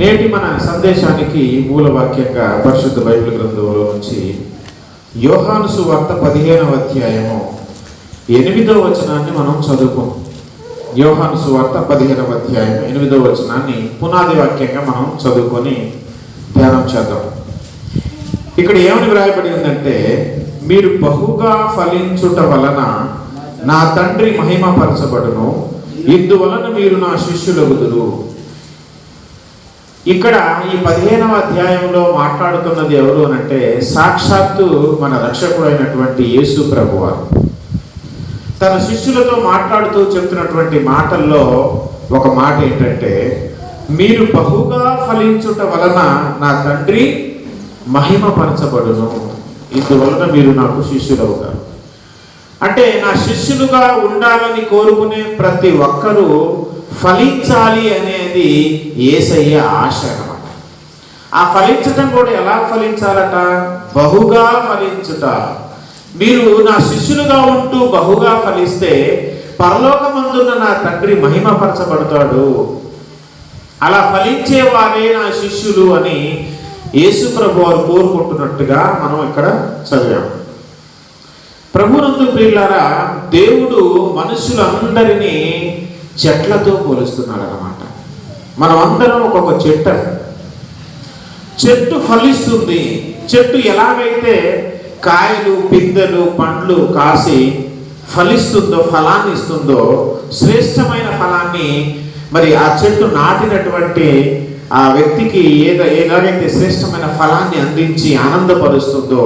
నేటి మన సందేశానికి మూల వాక్యంగా పరిశుద్ధ బైబిల్ గ్రంథంలో నుంచి యోహాను సువార్త పదిహేనవ అధ్యాయము ఎనిమిదవ వచనాన్ని మనం చదువుకోం యోహాను సువార్త పదిహేనవ అధ్యాయం ఎనిమిదవ వచనాన్ని పునాది వాక్యంగా మనం చదువుకొని ధ్యానం చేద్దాం. ఇక్కడ ఏమని వ్రాయబడి ఉందంటే మీరు బహుగా ఫలించుట వలన నా తండ్రి మహిమపరచబడును. ఇందువలన మీరు నా శిష్యులగుదురు. ఇక్కడ ఈ పదిహేనవ అధ్యాయంలో మాట్లాడుతున్నది ఎవరు అనంటే సాక్షాత్తు మన రక్షకుడైనటువంటి యేసు ప్రభువారు. తన శిష్యులతో మాట్లాడుతూ చెప్తున్నటువంటి మాటల్లో ఒక మాట ఏంటంటే మీరు బహుగా ఫలించుట వలన నా తండ్రి మహిమపరచబడును. ఇందువలన మీరు నాకు శిష్యులవుతారు. అంటే నా శిష్యులుగా ఉండాలని కోరుకునే ప్రతి ఒక్కరూ ఫలించాలి అనే అనేది ఏసయ్య ఆశ అనమాట ఆ ఫలించటం కూడా ఎలా ఫలించాలట? బహుగా ఫలించుట. మీరు నా శిష్యులుగా ఉంటూ బహుగా ఫలిస్తే పరలోకమందున్న నా తండ్రి మహిమపరచబడతాడు. అలా ఫలించే వారే నా శిష్యులు అని యేసు ప్రభు వారు కోరుకుంటున్నట్టుగా మనం ఇక్కడ చదివాము ప్రభునందు ప్రియులారా దేవుడు మనుషులందరినీ చెట్లతో పోలుస్తున్నాడు అన్నమాట మనం అందరం ఒక్కొక్క చెట్టు. చెట్టు ఫలిస్తుంది. చెట్టు ఎలాగైతే కాయలు పిందెలు పండ్లు కాసి ఫలిస్తుందో ఫలాన్ని ఇస్తుందో శ్రేష్టమైన ఫలాన్ని మరి ఆ చెట్టు నాటినటువంటి ఆ వ్యక్తికి ఏదో ఎలాగైతే శ్రేష్టమైన ఫలాన్ని అందించి ఆనందపరుస్తుందో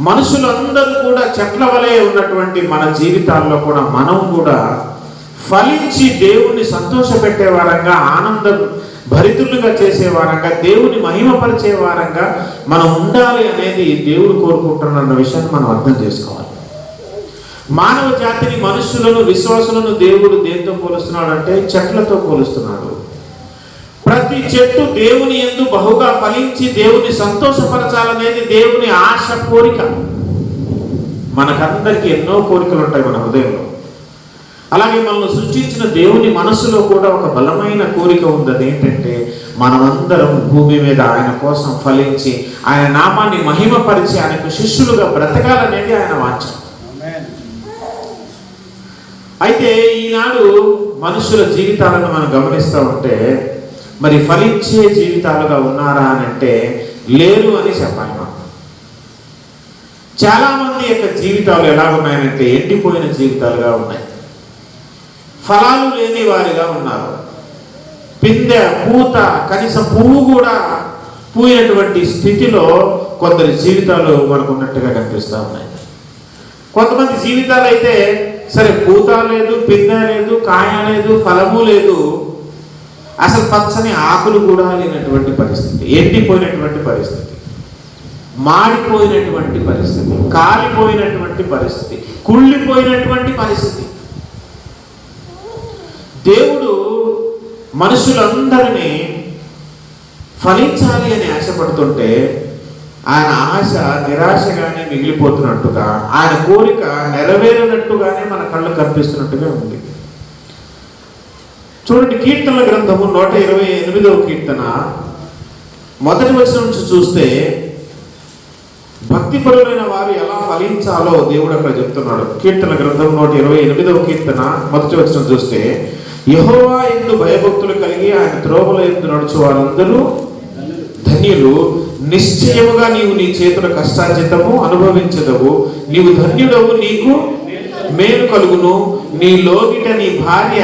మనుషులందరూ కూడా చెట్ల వలె ఉన్నటువంటి మన జీవితాల్లో కూడా మనం కూడా ఫలించి దేవుణ్ణి సంతోషపెట్టే వారంగా ఆనందం భరితులుగా చేసే వారంగా దేవుని మహిమపరిచే వారంగా మనం ఉండాలి అనేది దేవుడు కోరుకుంటున్న విషయాన్ని మనం అర్థం చేసుకోవాలి. మానవ జాతిని మనుషులను విశ్వాసులను దేవుడు దేంతో పోలుస్తున్నాడు అంటే చెట్లతో పోలుస్తున్నాడు. ప్రతి చెట్టు దేవుని ఎందు బహుగా ఫలించి దేవుని సంతోషపరచాలనేది దేవుని ఆశ కోరిక. మనకందరికీ ఎన్నో కోరికలు ఉంటాయి మన హృదయంలో. అలాగే మనల్ని సృష్టించిన దేవుని మనసులో కూడా ఒక బలమైన కోరిక ఉంది అదేంటంటే మనమందరం భూమి మీద ఆయన కోసం ఫలించి ఆయన నామాన్ని మహిమపరిచి ఆయనకు శిష్యులుగా బ్రతకాలనేది ఆయన వాంఛ. అయితే ఈనాడు మనుషుల జీవితాలను మనం గమనిస్తూ ఉంటే మరి ఫలించే జీవితాలుగా ఉన్నారా అని అంటే లేరు అని చెప్పాలి మనం. చాలామంది యొక్క జీవితాలు ఎలా ఉన్నాయంటే ఎండిపోయిన జీవితాలుగా ఉన్నాయి. ఫలాలు లేని వారిగా ఉన్నారు. పిందె పూత కనీసం పువ్వు కూడా పూయినటువంటి స్థితిలో కొందరి జీవితాలు మనకు ఉన్నట్టుగా కనిపిస్తూ ఉన్నాయి. కొంతమంది జీవితాలు అయితే సరే పూత లేదు పిందె లేదు కాయ లేదు ఫలము లేదు. అసలు పచ్చని ఆకులు కూడా లేనటువంటి పరిస్థితి ఎండిపోయినటువంటి పరిస్థితి మాడిపోయినటువంటి పరిస్థితి కాలిపోయినటువంటి పరిస్థితి కుళ్ళిపోయినటువంటి పరిస్థితి. దేవుడు మనుషులందరినీ ఫలించాలి అని ఆశపడుతుంటే ఆయన ఆశ నిరాశగానే మిగిలిపోతున్నట్టుగా ఆయన కోరిక నెరవేరినట్టుగానే మన కళ్ళు కనిపిస్తున్నట్టుగా ఉంది. చూడండి కీర్తనల గ్రంథము నూట ఇరవై ఎనిమిదవ కీర్తన. మొదటి వర్షం నుంచి చూస్తే భక్తిపరులైన వారు ఎలా ఫలించాలో దేవుడు అక్కడ చెప్తున్నాడు. కీర్తన గ్రంథం నూట ఇరవై ఎనిమిదవ కీర్తన మొదటి వచనం చూస్తే యహోవా ఎందు భయభక్తులు కలిగి ఆయన త్రోవల ఎందు నడుచు వారందరూ ధన్యులు. నిశ్చయముగా నీవు నీ చేతుల కష్టార్జితము అనుభవించదవు. నీవు ధన్యుడవు నీకు మేలు కలుగును. నీ లోగిట నీ భార్య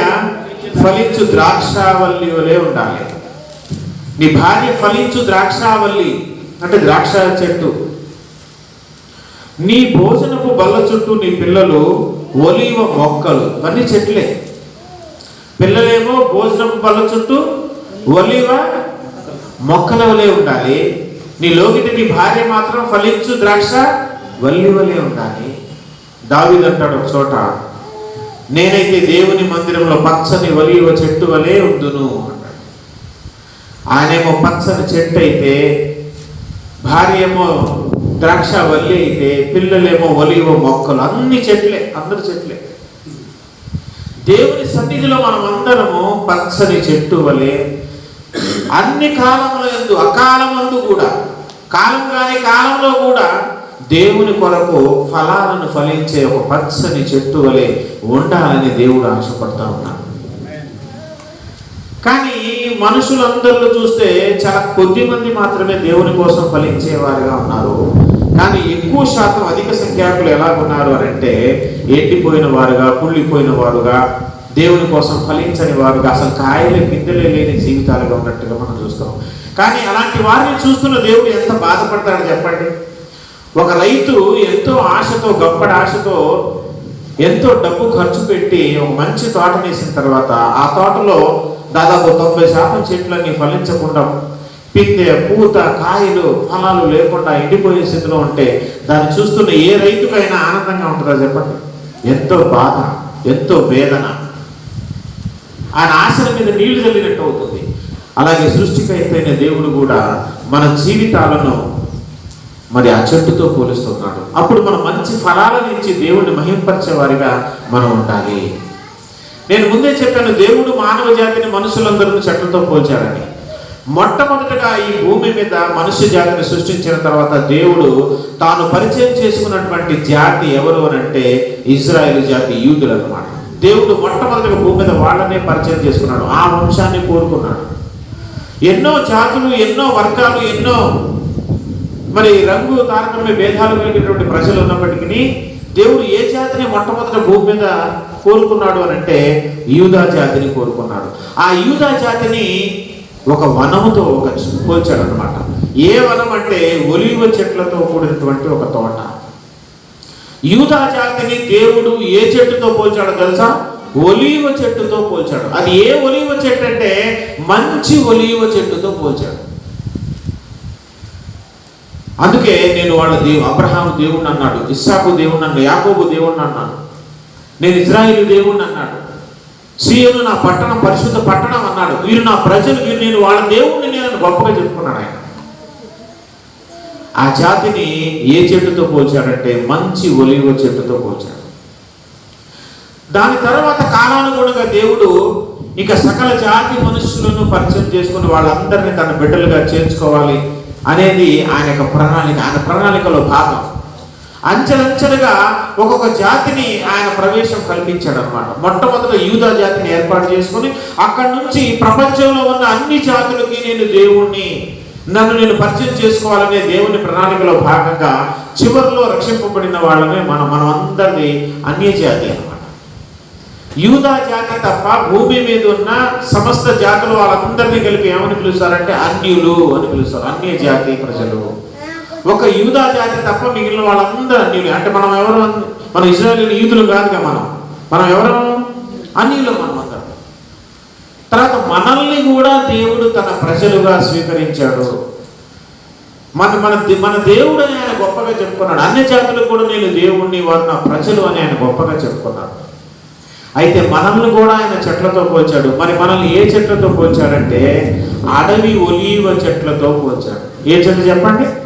ఫలించు ద్రాక్షావల్లి వలె ఉండాలి. నీ భార్య ఫలించు ద్రాక్షావల్లి అంటే ద్రాక్ష చెట్టు. నీ భోజనపు బల్ల చుట్టూ నీ పిల్లలు ఒలివ మొక్కలు. అన్ని చెట్లే. పిల్లలేమో భోజనపు పళ్ళ చుట్టూ ఒలివ మొక్కల వలె ఉండాలి. నీ లోకిటి నీ భార్య మాత్రం ఫలించు ద్రాక్ష వల్లివలే ఉండాలి. దావిదంటాడు ఒక చోట నేనైతే దేవుని మందిరంలో పచ్చని వలివ చెట్టు వలె ఉందును అన్నాడు ఆయనేమో పచ్చని చెట్టు అయితే భార్య ఏమో ద్రాక్ష వల్లి అయితే పిల్లలేమో ఒలివ మొక్కలు అన్ని చెట్లే అందరు చెట్లే. దేవుని సన్నిధిలో మనం అందరము పచ్చని చెట్టు వలె అన్ని కాలముల ఎందు అకాలమందు కూడా కాలం కాని కాలంలో కూడా దేవుని కొరకు ఫలాలను ఫలించే ఒక పచ్చని చెట్టు వలె ఉండాలని దేవుడు ఆశపడతా ఉన్నాడు. కానీ మనుషులందరిలో చూస్తే చాలా కొద్ది మంది మాత్రమే దేవుని కోసం ఫలించేవారుగా ఉన్నారు. కానీ ఎక్కువ శాతం అధిక సంఖ్యాకులు ఎలాగున్నారు అని అంటే ఎండిపోయిన వారుగా కుళ్ళిపోయిన వారుగా దేవుని కోసం ఫలించని వారుగా అసలు కాయలే పిందెలే లేని జీవితాలుగా ఉన్నట్టుగా మనం చూస్తాం. కానీ అలాంటి వారిని చూస్తున్న దేవుడు ఎంత బాధపడతాడు చెప్పండి? ఒక రైతు ఎంతో ఆశతో గొప్పటి ఆశతో ఎంతో డబ్బు ఖర్చు పెట్టి ఒక మంచి తోట వేసిన తర్వాత ఆ తోటలో దాదాపు తొంభై శాతం చెట్లన్నీ ఫలించకుండా పిందె పూత కాయలు ఫలాలు లేకుండా ఎండిపోయే స్థితిలో ఉంటే దాన్ని చూస్తున్న ఏ రైతుకైనా ఆనందంగా ఉంటుందా చెప్పండి? ఎంతో బాధ ఎంతో వేదన. ఆయన ఆశల మీద నీళ్ళు చల్లినట్టు అవుతుంది. అలాగే సృష్టికైపోయిన దేవుడు కూడా మన జీవితాలను మరి ఆ చెట్టుతో పోలుస్తున్నాడు. అప్పుడు మనం మంచి ఫలాలను ఇచ్చి దేవుడిని మహింపరిచే వారిగా మనం ఉండాలి. నేను ముందే చెప్పాను దేవుడు మానవ జాతిని మనుషులందరిని చెట్లతో పోల్చాడని మొట్టమొదటగా ఈ భూమి మీద మనుష్య జాతిని సృష్టించిన తర్వాత దేవుడు తాను పరిచయం చేసుకున్నటువంటి జాతి ఎవరు అని అంటే ఇజ్రాయెల్ జాతి యూదులు అనమాట దేవుడు మొట్టమొదటిగా భూమి మీద వాళ్ళనే పరిచయం చేసుకున్నాడు. ఆ వంశాన్ని కోరుకున్నాడు. ఎన్నో జాతులు ఎన్నో వర్గాలు ఎన్నో మరి రంగు తారతమ్య భేదాలు కలిగినటువంటి ప్రజలు ఉన్నప్పటికీ దేవుడు ఏ జాతిని మొట్టమొదట భూమి మీద కోరుకున్నాడు అని అంటే యూదా జాతిని కోరుకున్నాడు. ఆ యూదా జాతిని ఒక వనముతో ఒక పోల్చాడు అనమాట ఏ వనం అంటే ఒలివ చెట్లతో కూడినటువంటి ఒక తోట. యూదా జాతిని దేవుడు ఏ చెట్టుతో పోల్చాడో తెలుసా? ఒలీవ చెట్టుతో పోల్చాడు. అది ఏ ఒలీవ చెట్టు అంటే మంచి ఒలీవ చెట్టుతో పోల్చాడు. అందుకే నేను వాళ్ళ దేవు అబ్రహాం దేవుణ్ణి అన్నాడు ఇస్సాకు దేవుణ్ణి అన్నాడు యాకోబు దేవుణ్ణి అన్నాడు నేను ఇజ్రాయిల్ దేవుణ్ణి అన్నాడు. సీయోను నా పట్టణం పరిశుద్ధ పట్టణం అన్నాడు. వీరు నా ప్రజలు వీరు నేను వాళ్ళ దేవుడిని నేను గొప్పగా చెప్పుకున్నాడు ఆయన. ఆ జాతిని ఏ చెట్టుతో పోల్చాడంటే మంచి ఒలివ చెట్టుతో పోల్చాడు. దాని తర్వాత కాలానుగుణంగా దేవుడు ఇక సకల జాతి మనుషులను పరిచయం చేసుకుని వాళ్ళందరినీ తన బిడ్డలుగా చేర్చుకోవాలి అనేది ఆయన యొక్క ప్రణాళిక. ఆయన ప్రణాళికలో భాగం. అంచెలంచెలుగా ఒక్కొక్క జాతిని ఆయన ప్రవేశం కల్పించాడు అనమాట మొట్టమొదట యూదా జాతిని ఏర్పాటు చేసుకుని అక్కడి నుంచి ప్రపంచంలో ఉన్న అన్ని జాతులకి నేను దేవుణ్ణి నన్ను నేను పరిచయం చేసుకోవాలనే దేవుని ప్రణాళికలో భాగంగా చివరిలో రక్షింపబడిన వాళ్ళమే మనం మనం అందరిది అన్య జాతి అనమాట యూదా జాతి తప్ప భూమి మీద ఉన్న సమస్త జాతులు వాళ్ళందరినీ కలిపి ఏమని పిలుస్తారంటే అన్యులు అని పిలుస్తారు. అన్య జాతి ప్రజలు. ఒక యూదా జాతి తప్ప మిగిలిన వాళ్ళందరూ అన్యులు. అంటే మనం ఎవరు? మన ఇజ్రాయల్ యూదులు కాదుగా మనం. మనం ఎవరు? అన్యులు మనం అందరం. తర్వాత మనల్ని కూడా దేవుడు తన ప్రజలుగా స్వీకరించాడు. మన మన దే- మన దేవుడు అని ఆయన గొప్పగా చెప్పుకున్నాడు. అన్ని జాతులకు కూడా నేను దేవుణ్ణి వారు నా ప్రజలు అని ఆయన గొప్పగా చెప్పుకున్నాడు. అయితే మనల్ని కూడా ఆయన చెట్లతో పోల్చాడు. మరి మనల్ని ఏ చెట్లతో పోల్చాడంటే అడవి ఒలీవ చెట్లతో పోల్చాడు. ఏ చెట్లు చెప్పండి?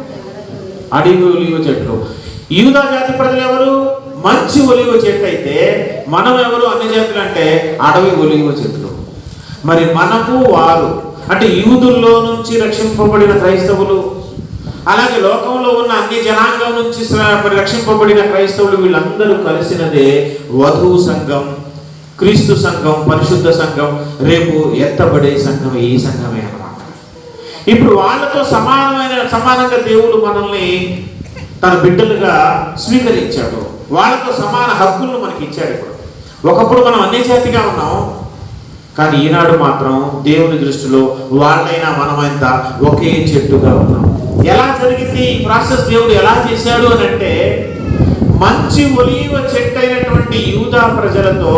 అడవి ఒలివ చెట్లు యూదా జాతి ప్రజలు ఎవరు మంచి ఒలివ చెట్టు అయితే మనం ఎవరు అన్ని జాతులు అంటే అడవి ఒలివ చెట్లు మరి మనకు వారు అంటే యూదుల్లో నుంచి రక్షింపబడిన క్రైస్తవులు అలాగే లోకంలో ఉన్న అన్ని జనాంగం నుంచి మరి రక్షింపబడిన క్రైస్తవులు వీళ్ళందరూ కలిసినదే వధువు సంఘం క్రీస్తు సంఘం పరిశుద్ధ సంఘం రేపు ఎత్తబడే సంఘం ఈ సంఘమే అన్నమాట. ఇప్పుడు వాళ్ళతో సమానమైన సమానంగా దేవుడు మనల్ని తన బిడ్డలుగా స్వీకరించాడు. వాళ్ళతో సమాన హక్కులను మనకి ఇచ్చాడు ఇప్పుడు. ఒకప్పుడు మనం అన్ని జాతిగా ఉన్నాం. కానీ ఈనాడు మాత్రం దేవుని దృష్టిలో వాళ్ళైనా మనమంతా ఒకే చెట్టుగా ఉన్నాం. ఎలా జరిగింది? ఈ ప్రాసెస్ దేవుడు ఎలా చేశాడు అని అంటే మంచి ఒలివ చెట్టు అయినటువంటి యూదా ప్రజలతో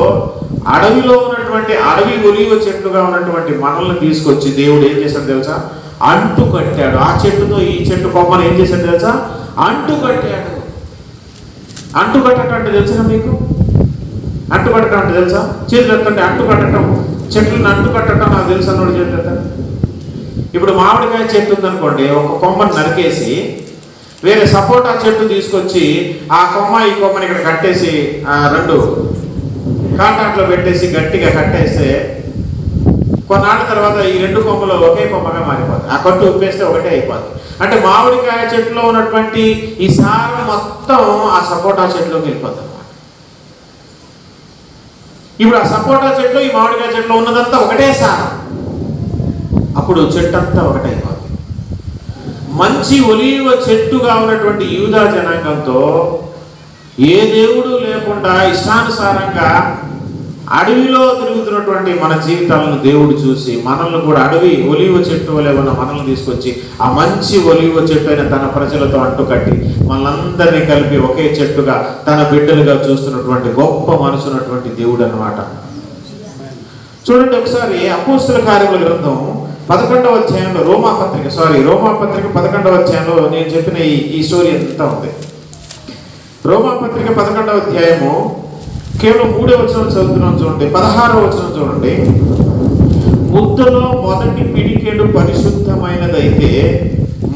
అడవిలో ఉన్నటువంటి అడవి ఒలివ చెట్టుగా ఉన్నటువంటి మనల్ని తీసుకొచ్చి దేవుడు ఏం చేశాడు తెలుసా? అంటు కట్టాడు. ఆ చెట్టుతో ఈ చెట్టు కొమ్మను ఏం చేశాడు తెలుసా? అంటు కట్టాడు. అంటు కట్టడం అంటే తెలుసా మీకు? అంటు కట్టడం అంటే తెలుసా? చేతులు ఎత్తంటే అంటు కట్టడం. చెట్లను అంటు కట్టడం నాకు తెలుసు అన్నోడు చేతులు ఇప్పుడు మామిడికాయ చెట్టు ఉందనుకోండి ఒక కొమ్మను నరికేసి వేరే సపోటా చెట్టు తీసుకొచ్చి ఆ కొమ్మ ఈ కొమ్మని ఇక్కడ కట్టేసి రెండు కాంటాక్ట్లో పెట్టేసి గట్టిగా కట్టేస్తే కొన్నాళ్ళ తర్వాత ఈ రెండు కొమ్మలు ఒకే కొమ్మగా మారిపోతాయి. ఆ కట్టు ఉప్పేస్తే ఒకటే అయిపోతుంది అంటే మామిడికాయ చెట్టులో ఉన్నటువంటి ఈ సారం మొత్తం ఆ సపోటా చెట్టులోకి వెళ్ళిపోతుంది అన్నమాట. ఇప్పుడు ఆ సపోటా చెట్లు ఈ మామిడికాయ చెట్లో ఉన్నదంతా ఒకటే సారం. అప్పుడు చెట్టు అంతా ఒకటైపోతుంది మంచి ఒలివ చెట్టుగా ఉన్నటువంటి యూదా జనాంగంతో ఏ దేవుడు లేకుండా ఇష్టానుసారంగా అడవిలో తిరుగుతున్నటువంటి మన జీవితాలను దేవుడు చూసి మనల్ని కూడా అడవి ఒలివ చెట్టు వలె ఉన్న మనల్ని తీసుకొచ్చి ఆ మంచి ఒలివ చెట్టు అయిన తన ప్రజలతో అంటుకట్టి మనందరినీ కలిపి ఒకే చెట్టుగా తన బిడ్డలుగా చూస్తున్నటువంటి గొప్ప మనసున్నటువంటి దేవుడు అన్నమాట. చూడండి ఒకసారి అపోస్తుల కార్యముల గ్రంథం పదకొండవ అధ్యాయంలో రోమా పత్రిక సారీ రోమా పత్రిక పదకొండవ అధ్యాయంలో నేను చెప్పిన ఈ ఈ స్టోరీ అంతా ఉంది? రోమా పత్రిక పదకొండవ అధ్యాయము కేవలం మూడే వచనం చదువుతున్నాం చూడండి పదహారో వచనం చూడండి. ముద్దలో మొదటి పిడికేడు పరిశుద్ధమైనదైతే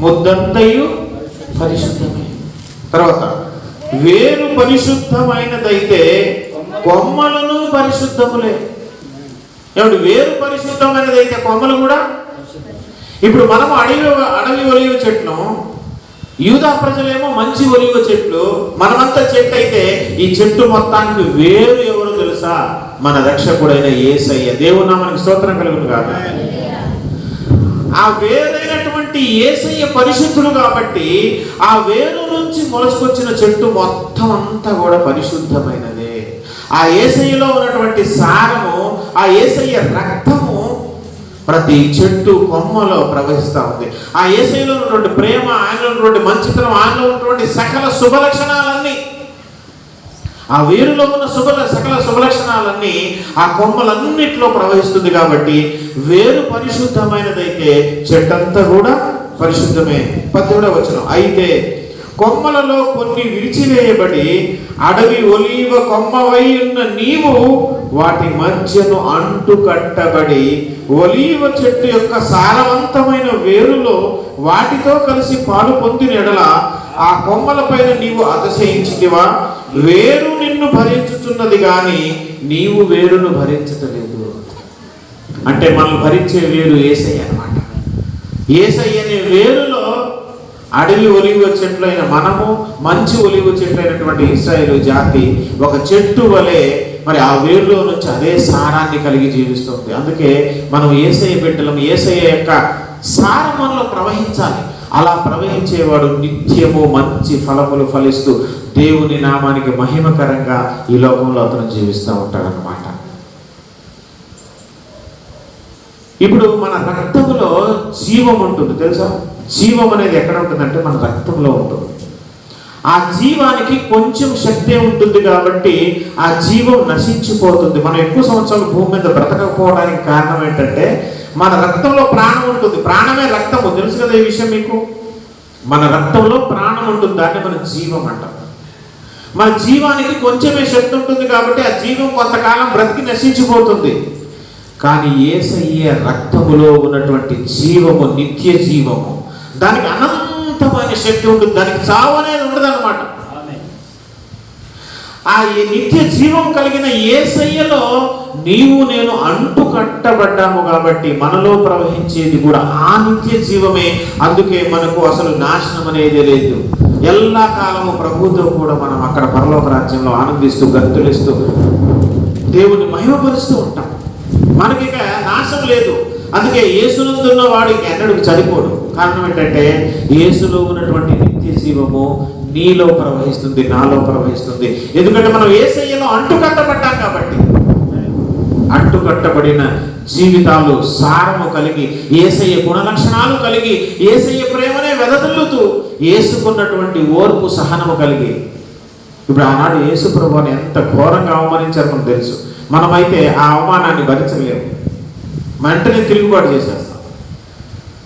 ముద్దంతయు పరిశుద్ధమే. తర్వాత వేరు పరిశుద్ధమైనదైతే కొమ్మలను పరిశుద్ధములే. ఏమిటి వేరు పరిశుద్ధమైనదైతే కొమ్మలు కూడా? ఇప్పుడు మనం అడవి అడవి ఒలివ చెట్లు యూదా ప్రజలేమో మంచి ఒలివ చెట్లు మనమంతా చెట్టు అయితే ఈ చెట్టు మొత్తానికి వేరు ఎవరు తెలుసా? మన రక్షకుడైన ఏసయ్య. దేవుడు మనకి స్తోత్రం కలుగును కాదు ఆ వేరైనటువంటి ఏసయ్య పరిశుద్ధులు కాబట్టి ఆ వేరు నుంచి మొలచుకొచ్చిన చెట్టు మొత్తం అంతా కూడా పరిశుద్ధమైనదే. ఆ ఏసయ్యలో ఉన్నటువంటి సారము ఆ ఏసయ్య రక్తము ప్రతి చెట్టు కొమ్మలో ప్రవహిస్తూ ఉంది. ఆ ఏసైలో ఉన్నటువంటి ప్రేమ ఆయనలో ఉన్నటువంటి మంచితనం ఆయనలో ఉన్నటువంటి సకల శుభలక్షణాలన్నీ ఆ వేరులో ఉన్న శుభ సకల శుభలక్షణాలన్నీ ఆ కొమ్మలన్నిట్లో ప్రవహిస్తుంది కాబట్టి వేరు పరిశుద్ధమైనదైతే చెట్టంతా కూడా పరిశుద్ధమే. పద్దెనిమిదవ వచనం. అయితే కొమ్మలలో కొన్ని విరిచివేయబడి అడవి ఒలీవ కొమ్మవై ఉన్న నీవు వాటి మధ్యను అంటు కట్టబడి ఒలీవ చెట్టు యొక్క సారవంతమైన వేరులో వాటితో కలిసి పాలు పొందిన ఎడల ఆ కొమ్మల పైన నీవు అతిశయించితివా? వేరు నిన్ను భరించుతున్నది గాని నీవు వేరును భరించటలేదు. అంటే మనం భరించే వేరు ఏసయ్య అన్నమాట. ఏసయ్య అనే వేరులో అడవి ఒలివ చెట్లైన మనము మంచి ఒలివ చెట్లైనటువంటి అయినటువంటి ఇస్రాయేల్ జాతి ఒక చెట్టు వలె మరి ఆ వేరులో నుంచి అదే సారాన్ని కలిగి జీవిస్తుంది. అందుకే మనం ఏసయ్య బిడ్డలం ఏసయ్య యొక్క సారం మనలో ప్రవహించాలి. అలా ప్రవహించేవాడు నిత్యము మంచి ఫలములు ఫలిస్తూ దేవుని నామానికి మహిమకరంగా ఈ లోకంలో అతను జీవిస్తూ ఉంటాడనమాట ఇప్పుడు మన రక్తములో జీవం ఉంటుంది తెలుసా? జీవం అనేది ఎక్కడ ఉంటుందంటే మన రక్తంలో ఉంటుంది. ఆ జీవానికి కొంచెం శక్తి ఉంటుంది కాబట్టి ఆ జీవం నశించిపోతుంది. మనం ఎక్కువ సంవత్సరాలు భూమి మీద బ్రతకపోవడానికి కారణం ఏంటంటే మన రక్తంలో ప్రాణం ఉంటుంది. ప్రాణమే రక్తము. తెలుసు కదా ఈ విషయం మీకు? మన రక్తంలో ప్రాణం ఉంటుంది. దాన్ని మనం జీవం అంటాం. మన జీవానికి కొంచెమే శక్తి ఉంటుంది కాబట్టి ఆ జీవం కొంతకాలం బ్రతికి నశించిపోతుంది. కానీ ఏసయ్యే రక్తములో ఉన్నటువంటి జీవము నిత్య జీవము. దానికి అనంతమైన శక్తి ఉంటుంది. దానికి చావు అనేది ఉండదు అనమాట ఆ నిత్య జీవం కలిగిన ఏసయ్యలో నీవు నేను అంటు కట్టబడ్డాము కాబట్టి మనలో ప్రవహించేది కూడా ఆ నిత్య జీవమే. అందుకే మనకు అసలు నాశనం అనేది లేదు. ఎల్లా కాలము ప్రభుతో కూడా మనం అక్కడ పరలోక రాజ్యంలో ఆనందిస్తూ గంతులిస్తూ దేవుని మహిమపరుస్తూ ఉంటాం. మనకి ఇక నాశం లేదు. అందుకే యేసునందున్న వాడు ఇంక ఎన్నడూ చనిపోడు. కారణం ఏంటంటే యేసులో ఉన్నటువంటి నిత్య జీవము నీలో ప్రవహిస్తుంది నాలో ప్రవహిస్తుంది. ఎందుకంటే మనం ఏసయ్యలో అంటుకట్టబడ్డాం కాబట్టి. అంటుకట్టబడిన జీవితాలు సారము కలిగి ఏసయ్య గుణలక్షణాలు కలిగి ఏసయ్య ప్రేమనే వెదజల్లుతూ ఏసుకున్నటువంటి ఓర్పు సహనము కలిగి. ఇప్పుడు ఆనాడు యేసు ప్రభుని ఎంత ఘోరంగా అవమానించారు మనకు తెలుసు. మనమైతే ఆ అవమానాన్ని భరించలేము. వెంటనే తిరుగుబాటు చేసేస్తాం.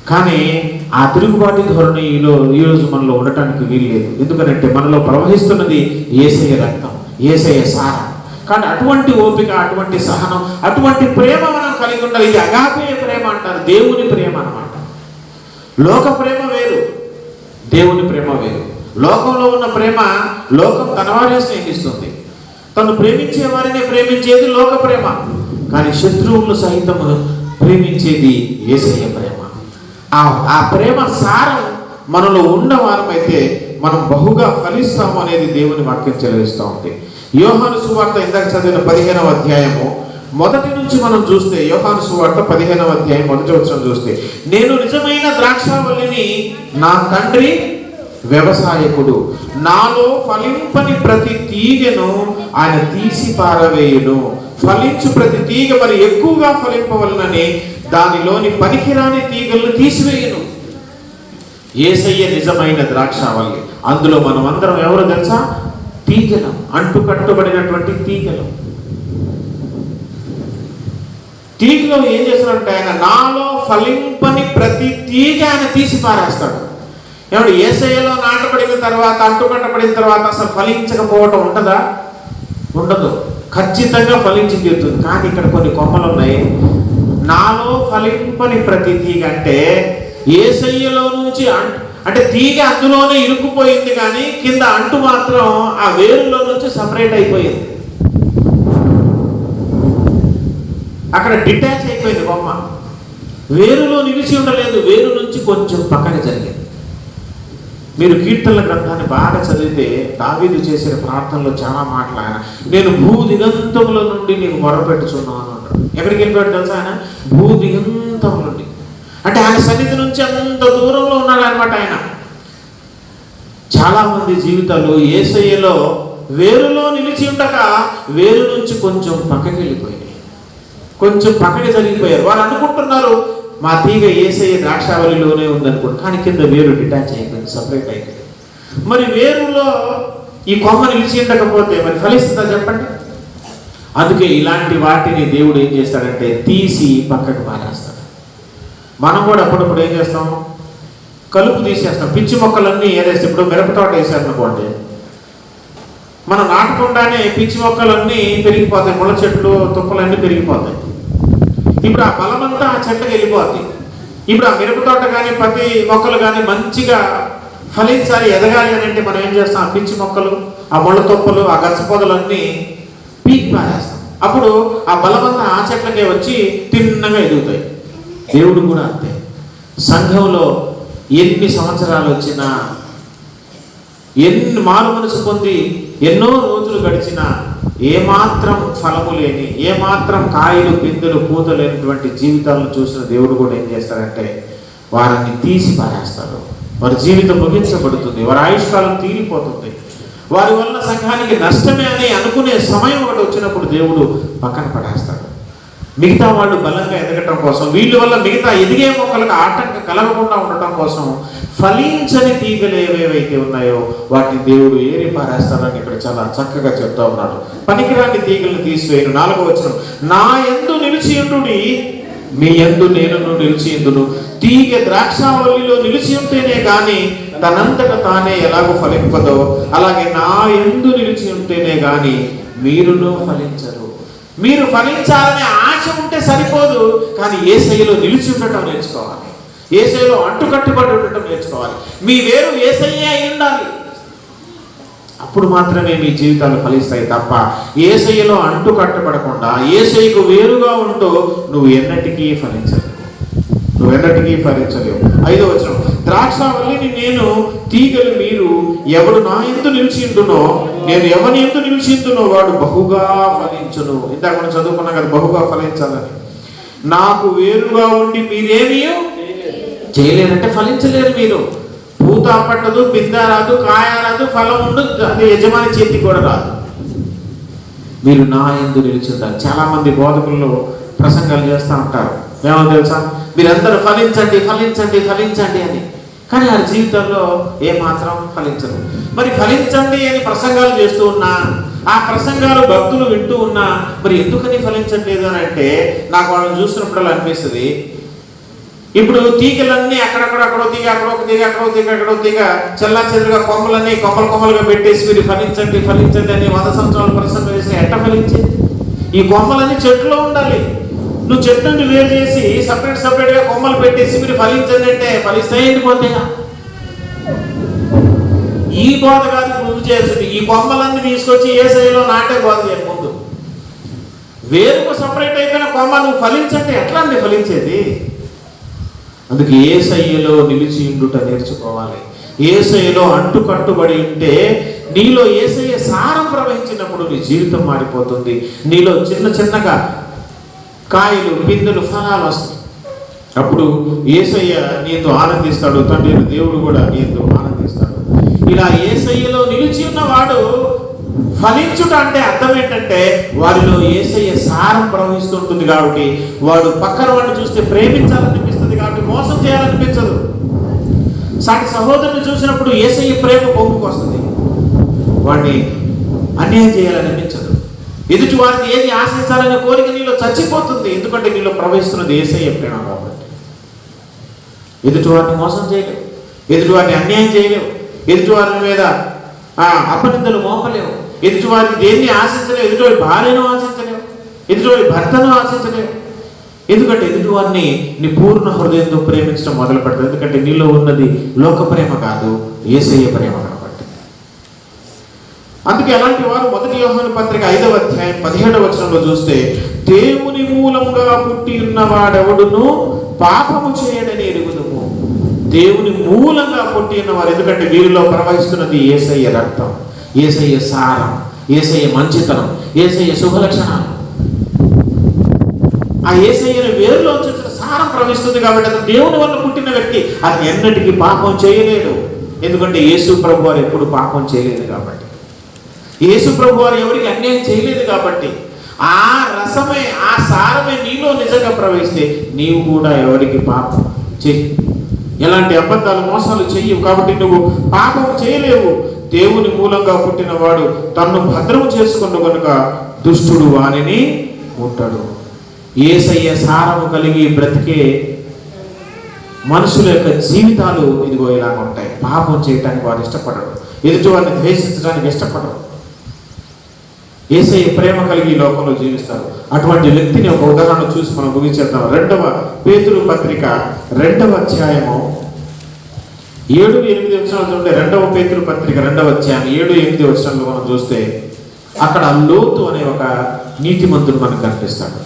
కానీ ఆ తిరుగుబాటు ధోరణిలో ఈరోజు మనలో ఉండటానికి వీల్లేదు. ఎందుకంటే మనలో ప్రవహిస్తున్నది ఏసయ రక్తం ఏసయ సారం. కానీ అటువంటి ఓపిక అటువంటి సహనం అటువంటి ప్రేమ మనం కలిగి ఉండాలి. ఇది అగాపే ప్రేమ అంటారు. దేవుని ప్రేమ అనమాట లోక ప్రేమ వేరు. దేవుని ప్రేమ వేరు. లోకంలో ఉన్న ప్రేమ లోకం తనవారే స్నేహిస్తుంది. తను ప్రేమించే వారిని ప్రేమించేది లోక ప్రేమ. కానీ శత్రువులను సహితం ప్రేమించేది ఏసయ్య ప్రేమ. ఆ ఆ ప్రేమ సారం మనలో ఉన్న వారమైతే మనం బహుగా ఫలిస్తాము అనేది దేవుని వాక్యం చెలవిస్తూ ఉంది. యోహాను సువార్త ఇందాక చదివిన పదిహేనవ అధ్యాయము. మొదటి నుంచి మనం చూస్తే యోహాను సువార్త పదిహేనవ అధ్యాయం మొదటి వచ్చిన చూస్తే నేను నిజమైన ద్రాక్షావల్లిని నా తండ్రి వ్యవసాయకుడు. నాలో ఫలింపని ప్రతి తీగను ఆయన తీసి పారవేయును. ఫలించు ప్రతి తీగ మరి ఎక్కువగా ఫలింపవలనని దానిలోని పనికిరాని తీగలను తీసివేయను. ఏసయ్య నిజమైన ద్రాక్షావల్లి. అందులో మనం అందరం ఎవరు తెలుసా? తీగలం అంటు కట్టుబడినటువంటి తీగలం. తీగలో ఏం చేస్తాడంటే ఆయన నాలో ఫలింపని ప్రతి తీగ ఆయన తీసి పారేస్తాడు. ఏమంటే ఏసయ్యలో నాటబడిన తర్వాత అంటుకట్టబడిన తర్వాత అసలు ఫలించకపోవటం ఉంటుందా ఉండదు. ఖచ్చితంగా ఫలించి తీరుతుంది. కానీ ఇక్కడ కొన్ని కొమ్మలు ఉన్నాయి. నాలో ఫలింపని ప్రతి తీగ అంటే ఏసయ్యలో నుంచి అంటు అంటే తీగ అందులోనే ఇరుక్కుపోయింది కానీ కింద అంటు మాత్రం ఆ వేరులో నుంచి సపరేట్ అయిపోయింది. అక్కడ డిటాచ్ అయిపోయింది బొమ్మ. వేరులో నిలిచి ఉండలేదు వేరు నుంచి కొంచెం పక్కన జరిగింది. మీరు కీర్తనల గ్రంథాన్ని బాగా చదివితే దావీదు చేసిన ప్రార్థనలో చాలా మాటలు ఆయన నేను భూ దిగంతముల నుండి నీకు మొరపెట్టుచున్నాను అంటాడు. ఎక్కడికి వెళ్ళిపోయాడు తెలుసా ఆయన? భూ దిగంతముల నుండి. అంటే ఆయన సన్నిధి నుంచి అంత దూరంలో ఉన్నాడు అనమాట ఆయన. చాలామంది జీవితాలు ఏసయ్యలో వేరులో నిలిచి ఉండక వేరు నుంచి కొంచెం పక్కకి వెళ్ళిపోయాయి కొంచెం పక్కకి జరిగిపోయారు. వాళ్ళు అనుకుంటున్నారు మా తీగ ఏసయ్య ద్రాక్షావళిలోనే ఉందనుకోండి కానీ కింద వేరు డిటాచ్ అయిపోయింది సపరేట్ అయిపోయింది. మరి వేరులో ఈ కొమ్మ నిలిచి ఉండకపోతే మరి ఫలిస్తుందా చెప్పండి? అందుకే ఇలాంటి వాటిని దేవుడు ఏం చేస్తాడంటే తీసి పక్కకు పారేస్తాడు. మనం కూడా అప్పుడప్పుడు ఏం చేస్తాం? కలుపు తీసేస్తాం. పిచ్చి మొక్కలన్నీ ఏదేస్తే ఇప్పుడు మిరపతోట వేసారనుకోండి మనం నాటకుండానే పిచ్చి మొక్కలన్నీ పెరిగిపోతాయి. ముళ్ళ చెట్లు తుప్పలన్నీ పెరిగిపోతాయి. ఇప్పుడు ఆ బలమంతా ఆ చెట్టుకి వెళ్ళిపోద్ది. ఇప్పుడు ఆ మిరప తోట కానీ పత్తి మొక్కలు కానీ మంచిగా ఫలించాలి ఎదగాలి అని అంటే మనం ఏం చేస్తాం? ఆ పిచ్చి మొక్కలు ఆ ముళ్ళ ఆ గచ్చ పొదలన్నీ పీకి పారేస్తాం. అప్పుడు ఆ బలమంతా ఆ చెట్లకే వచ్చి తిన్నగా ఎదుగుతాయి. దేవుడు కూడా అంతే. సంఘంలో ఎన్ని సంవత్సరాలు వచ్చినా ఎన్ని మారు మనసు పొంది ఎన్నో రోజులు గడిచినా ఏమాత్రం ఫలము లేని ఏమాత్రం కాయలు పిందులు పూత లేనటువంటి జీవితాలను చూసిన దేవుడు కూడా ఏం చేస్తాడంటే వారిని తీసి పారేస్తాడు. వారి జీవితం ముగించబడుతుంది. వారి ఆయుష్కాలం తీరిపోతుంది. వారి వల్ల సంఘానికి నష్టమే అని అనుకునే సమయం ఒకటి వచ్చినప్పుడు దేవుడు పక్కన పడేస్తాడు. మిగతా వాళ్ళు బలంగా ఎదగటం కోసం వీళ్ళ వల్ల మిగతా ఎదిగే మొక్కలకు ఆటంకం కలగకుండా ఉండటం కోసం ఫలించని తీగలు ఏవేవైతే ఉన్నాయో వాటిని దేవుడు ఏరి పారేస్తాడని ఇక్కడ చాలా చక్కగా చెప్తా ఉన్నాడు. పనికిరాని తీగలను తీసివేయను. నాలుగో వచ్చిన నా ఎందు నిలిచియుండుడి మీ ఎందు నేను నిలిచియుందును తీగ ద్రాక్షావల్లిలో నిలిచి ఉంటేనే కానీ తనంతట తానే ఎలాగో ఫలింపదో అలాగే నా ఎందు నిలిచి ఉంటేనే కానీ మీరును ఫలించరు. మీరు ఫలించాలనే ఆశ ఉంటే సరిపోదు కానీ ఏ శైలిలో నిలిచి ఉండటం నేర్చుకోవాలి. ఏ శైలిలో అంటుకట్టుబడి ఉండటం నేర్చుకోవాలి. మీ వేరు ఏ శైలి అయి ఉండాలి. అప్పుడు మాత్రమే మీ జీవితాలు ఫలిస్తాయి తప్ప ఏ శైలిలో అంటుకట్టుబడకుండా ఏ శైలికి వేరుగా ఉంటూ నువ్వు ఎన్నటికీ ఫలించలేవు. నువ్వు ఎన్నటికీ ఫలించలేవు. ఐదో ద్రాక్ష ద్రాక్షావల్లిని నేను తీగలు మీరు ఎవడు నా ఎందు నిలిచిందునో నేను ఎవని ఎందు నిలిచిందునో వాడు బహుగా ఫలించును. ఇందాక మనం చదువుకున్నాం కదా బహుగా ఫలించాలని. నాకు వేరుగా ఉండి మీరేమీ చేయలేరంటే ఫలించలేరు మీరు. పూత పట్టదు పింద రాదు కాయ రాదు ఫలం ఉండదు. అది యజమాని చేతి కూడా రాదు. మీరు నా ఎందు నిలిచి చాలామంది చాలా మంది బోధకుల్లో ప్రసంగాలు చేస్తూ ఉంటారు. ఏమో తెలుసా? మీరందరూ ఫలించండి ఫలించండి ఫలించండి అని. కానీ ఆ జీవితంలో ఏమాత్రం ఫలించరు మరి ఫలించండి అని ప్రసంగాలు చేస్తూ ఉన్నా ఆ ప్రసంగాలు భక్తులు వింటూ ఉన్నా మరి ఎందుకని ఫలించట్లేదు అని అంటే నాకు వాళ్ళని చూసినప్పుడు అనిపిస్తుంది. ఇప్పుడు తీగలన్నీ అక్కడక్కడ అక్కడో తీగ అక్కడో ఒక తీగ అక్కడో తీగ అక్కడో తీగ చెల్లా చెదురుగా కొమ్మలన్నీ కొమ్మలు కొమ్మలుగా పెట్టేసి మీరు ఫలించండి ఫలించండి అని వంద సంవత్సరాలు ప్రసంగం చేసి ఎట్ట ఫలించింది? ఈ కొమ్మలన్నీ చెట్టులో ఉండాలి. నువ్వు చెట్టు నుండి వేరు చేసి సపరేట్ సపరేట్గా కొమ్మలు పెట్టేసి మీరు ఫలించండి అంటే ఫలిస్తాయి ఎండిపోతాయా ఈ కోత కాదు ముందు చేయాల్సింది ఈ కొమ్మలన్నీ తీసుకొచ్చి ఏ శైలిలో నాటే కోత చేయండి ముందు. వేరుకు సపరేట్ అయిపోయిన కొమ్మ నువ్వు ఫలించంటే ఎట్లా అండి ఫలించేది? అందుకే శైలిలో నిలిచి ఉండుట నేర్చుకోవాలి. ఏసయ్యలో అంటు కట్టుబడి ఉంటే నీలో ఏసయ్య సారం ప్రవహించినప్పుడు నీ జీవితం మారిపోతుంది. నీలో చిన్న చిన్నగా కాయలు పిందెలు ఫలాలు వస్తాయి. అప్పుడు ఏసయ్య నీతో ఆనందిస్తాడు తండ్రి దేవుడు కూడా నీతో ఆనందిస్తాడు. ఇలా ఏసయ్యలో నిలిచి ఉన్నవాడు ఫలించుట అంటే అర్థం ఏంటంటే వారిలో ఏసయ్య సారం ప్రవహిస్తుంటుంది కాబట్టి వాడు పక్కన వాడిని చూస్తే ప్రేమించాలనిపిస్తుంది కాబట్టి మోసం చేయాలనిపించదు. సాటి సహోదరుని చూసినప్పుడు ఏసయ్య ప్రేమ పొంగుకు వస్తుంది వాడిని అన్యాయం చేయాలనిపించదు. ఎదుటి వారికి ఏది ఆశించాలనే కోరిక నీలో చచ్చిపోతుంది. ఎందుకంటే నీలో ప్రవహిస్తున్నది ఏసయ్య ప్రేమ కాబట్టి ఎదుటి వారిని మోసం చేయలేవు. ఎదుటి వారిని అన్యాయం చేయలేవు. ఎదుటి వారి మీద అపనిందలు మోపలేవు. ఎదుటి వారికి దేన్ని ఆశించలేవు? ఎదుటివారి భార్యను ఆశించలేవు. ఎదుటివారి భర్తను ఆశించలేవు. ఎందుకంటే ఎదుటి వారిని నీ పూర్ణ హృదయంతో ప్రేమించడం మొదలు పెడతావు. ఎందుకంటే నీలో ఉన్నది లోక ప్రేమ కాదు ఏసయ్య ప్రేమ కాబట్టి. అందుకే అలాంటి వారు మొదటి యోహాను పత్రిక ఐదవ అధ్యాయం పదిహేడవ వచనంలో చూస్తే దేవుని మూలముగా పుట్టి ఉన్నవాడెవడును పాపము చేయడని ఎరుగుదము. దేవుని మూలంగా పుట్టి ఉన్నవారు ఎందుకంటే వీరిలో ప్రవహిస్తున్నది ఏసయ్య రక్తం ఏసయ్య సారం ఏసయ్య మంచితనం ఏసయ్య శుభలక్షణాలు. ఆ ఏసయ్యను వేరులో వచ్చిన సారం ప్రవహిస్తుంది కాబట్టి అతను దేవుని వల్ల పుట్టిన వ్యక్తి. అతను ఎన్నటికీ పాపం చేయలేడు. ఎందుకంటే యేసు ప్రభు వారు ఎప్పుడు పాపం చేయలేదు కాబట్టి. యేసు ప్రభు వారు ఎవరికి అన్యాయం చేయలేదు కాబట్టి ఆ రసమే ఆ సారమే నీలో నిజంగా ప్రవహిస్తే నీవు కూడా ఎవరికి పాపం చెయ్యి ఎలాంటి అబద్ధాలు మోసాలు చెయ్యవు కాబట్టి నువ్వు పాపం చేయలేవు. దేవుని మూలంగా పుట్టినవాడు తన్ను భద్రము చేసుకున్న కనుక దుష్టుడు వానిని ఉంటాడు ఏసయ్య సారము కలిగి బ్రతికే మనుషుల యొక్క జీవితాలు ఇదిగో ఇలాగ ఉంటాయి. పాపం చేయటానికి వారు ఇష్టపడరు ఎదుటి వారిని ద్వేషించడానికి ఇష్టపడరు ఏసయ్య ప్రేమ కలిగి ఈ లోకంలో జీవిస్తారు. అటువంటి వ్యక్తిని ఒక ఉదాహరణ చూసి మనం ముగించేద్దాం. రెండవ పేతురు పత్రిక రెండవ అధ్యాయము. ఏడు ఎనిమిది వచనాలు చూడండి. రెండవ పేతురు పత్రిక రెండవ అధ్యాయం. ఏడు ఎనిమిది వచనాలు మనం చూస్తే అక్కడ లోతు అనే ఒక నీతిమంతుడు మనకు కనిపిస్తాడు.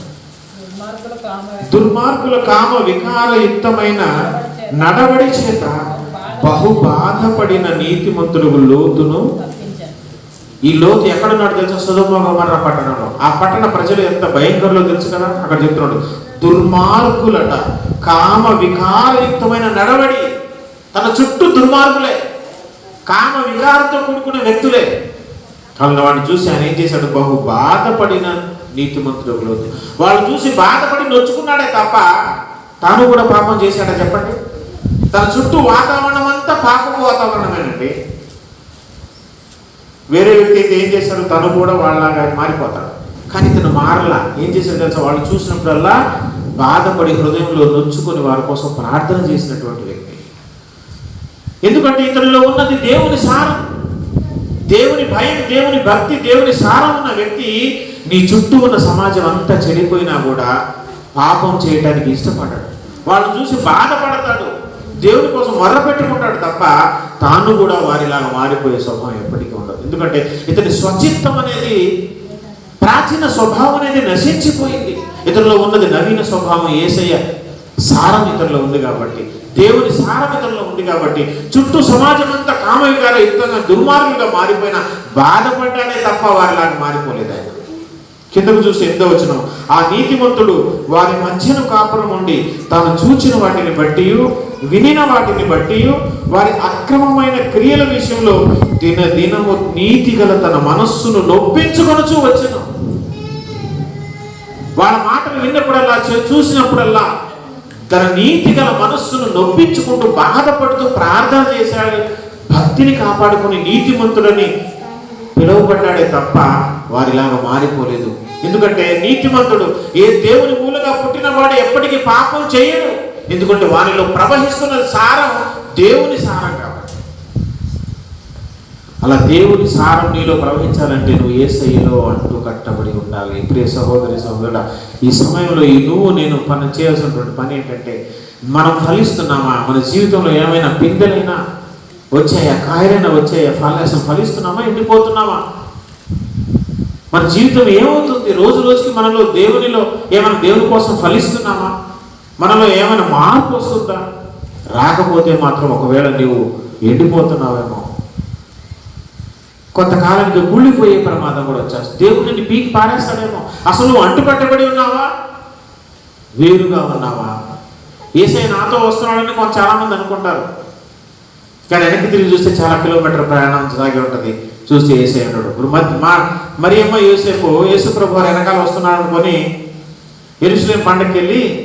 దుర్మార్గుల కామ వికారయుక్తమైన నడవడి చేత బహు బాధపడిన నీతిమంతుడు లోతును ఈ లోతు ఎక్కడున్నాడు తెలుసా? సుధమోగమర్ర పట్టణంలో. ఆ పట్టణ ప్రజలు ఎంత భయంకరలో తెలుసు కదా? అక్కడ చెప్తున్నాడు దుర్మార్గులట కామ వికారయుక్తమైన నడవడి తన చుట్టూ దుర్మార్గులే కామ వికారంతో కూడుకున్న వ్యక్తులే. వాళ్ళని వాడిని చూసి ఆయన ఏం చేశాడు? బహు బాధపడిన నీతిమంతుడు లోతు. వాళ్ళు చూసి బాధపడి నొచ్చుకున్నాడే తప్ప తాను కూడా పాపం చేశాడా చెప్పండి? తన చుట్టూ వాతావరణం అంతా పాపపు వాతావరణమేనండి. వేరే వ్యక్తి అయితే ఏం చేస్తాడు? తను కూడా వాళ్ళలాగా మారిపోతాడు. కానీ ఇతను మారలా. ఏం చేశాడు తెలుసా? వాళ్ళు చూసినప్పుడల్లా బాధపడి హృదయంలో నొచ్చుకొని వారి కోసం ప్రార్థన చేసినటువంటి వ్యక్తి. ఎందుకంటే ఇతనిలో ఉన్నది దేవుని సారం. దేవుని భయం దేవుని భక్తి దేవుని సారం ఉన్న వ్యక్తి నీ చుట్టూ ఉన్న సమాజం అంతా చెడిపోయినా కూడా పాపం చేయడానికి ఇష్టపడ్డాడు వాళ్ళు చూసి బాధపడతాడు. దేవుని కోసం మొర్ర పెట్టుకుంటాడు తప్ప తాను కూడా వారిలాగా మారిపోయే స్వభావం ఎప్పటికీ ఎందుకంటే ఇతని స్వచిత్తం అనేది ప్రాచీన స్వభావం అనేది నశించిపోయింది. ఇతరులో ఉన్నది నవీన స్వభావం ఏసయ్య సారం ఇతరులో ఉంది కాబట్టి దేవుని సారం ఇతరులో ఉంది కాబట్టి చుట్టూ సమాజం అంతా కామవికార యుద్ధంగా దుర్మార్గులుగా మారిపోయిన బాధపడ్డానే తప్ప వారిలాగా మారిపోలేదు ఆయన. కిందకు చూసి ఎంతో వచ్చిన ఆ నీతిమంతుడు వారి మధ్యను కాపురం ఉండి తాను చూచిన వాటిని బట్టి వినిన వాటిని బట్టి వారి అక్రమమైన క్రియల విషయంలో దిన దినము నీతి గల తన మనస్సును నొప్పించుకొనచూ వచ్చను. వాళ్ళ మాటలు విన్నప్పుడల్లా చూసినప్పుడల్లా తన నీతి గల మనస్సును నొప్పించుకుంటూ బాధపడుతూ ప్రార్థన చేశాడు. భక్తిని కాపాడుకుని నీతిమంతుడని పిలువబడ్డాడే తప్ప వారిలాగా మారిపోలేదు. ఎందుకంటే నీతిమంతుడు ఏ దేవుని మూలంగా పుట్టినవాడు ఎప్పటికీ పాపం చేయడు. ఎందుకంటే వారిలో ప్రవహిస్తున్న సారం దేవుని సారం కాబట్టి. అలా దేవుని సారం నీలో ప్రవహించాలంటే నువ్వు ఏ శైలిలో అంటూ కట్టబడి ఉండాలి. ప్రియ సహోదరి సహోదరుడ ఈ సమయంలో ఈ నువ్వు నేను పని చేయాల్సినటువంటి పని ఏంటంటే మనం ఫలిస్తున్నామా? మన జీవితంలో ఏమైనా పిందెలైనా వచ్చాయా? కాయలైనా వచ్చాయా? ఫలాసం ఫలిస్తున్నామా? ఎండిపోతున్నామా? మన జీవితం ఏమవుతుంది? రోజు రోజుకి మనలో దేవునిలో ఏమైనా దేవుని కోసం ఫలిస్తున్నామా? మనలో ఏమైనా మార్పు వస్తుందా? రాకపోతే మాత్రం ఒకవేళ నీవు ఎండిపోతున్నావేమో. కొంతకాలానికి గుళ్ళిపోయే ప్రమాదం కూడా వచ్చేస్తుంది. దేవుడు నిన్ను పీకి పారేస్తాడేమో. అసలు నువ్వు అంటుకట్టబడి ఉన్నావా? వేరుగా ఉన్నావా? ఏసై నాతో వస్తున్నాడని కొంత చాలామంది అనుకుంటారు. కానీ వెనక్కి తిరిగి చూస్తే చాలా కిలోమీటర్ ప్రయాణం సాగి ఉంటుంది. చూస్తే ఏసై అన్నాడు ఇప్పుడు మరి మా మరి ఏమో యేసేపు యేసు ప్రభు వెనకాల వస్తున్నాడు అనుకొని ఎరుసలేం పండగకి వెళ్ళి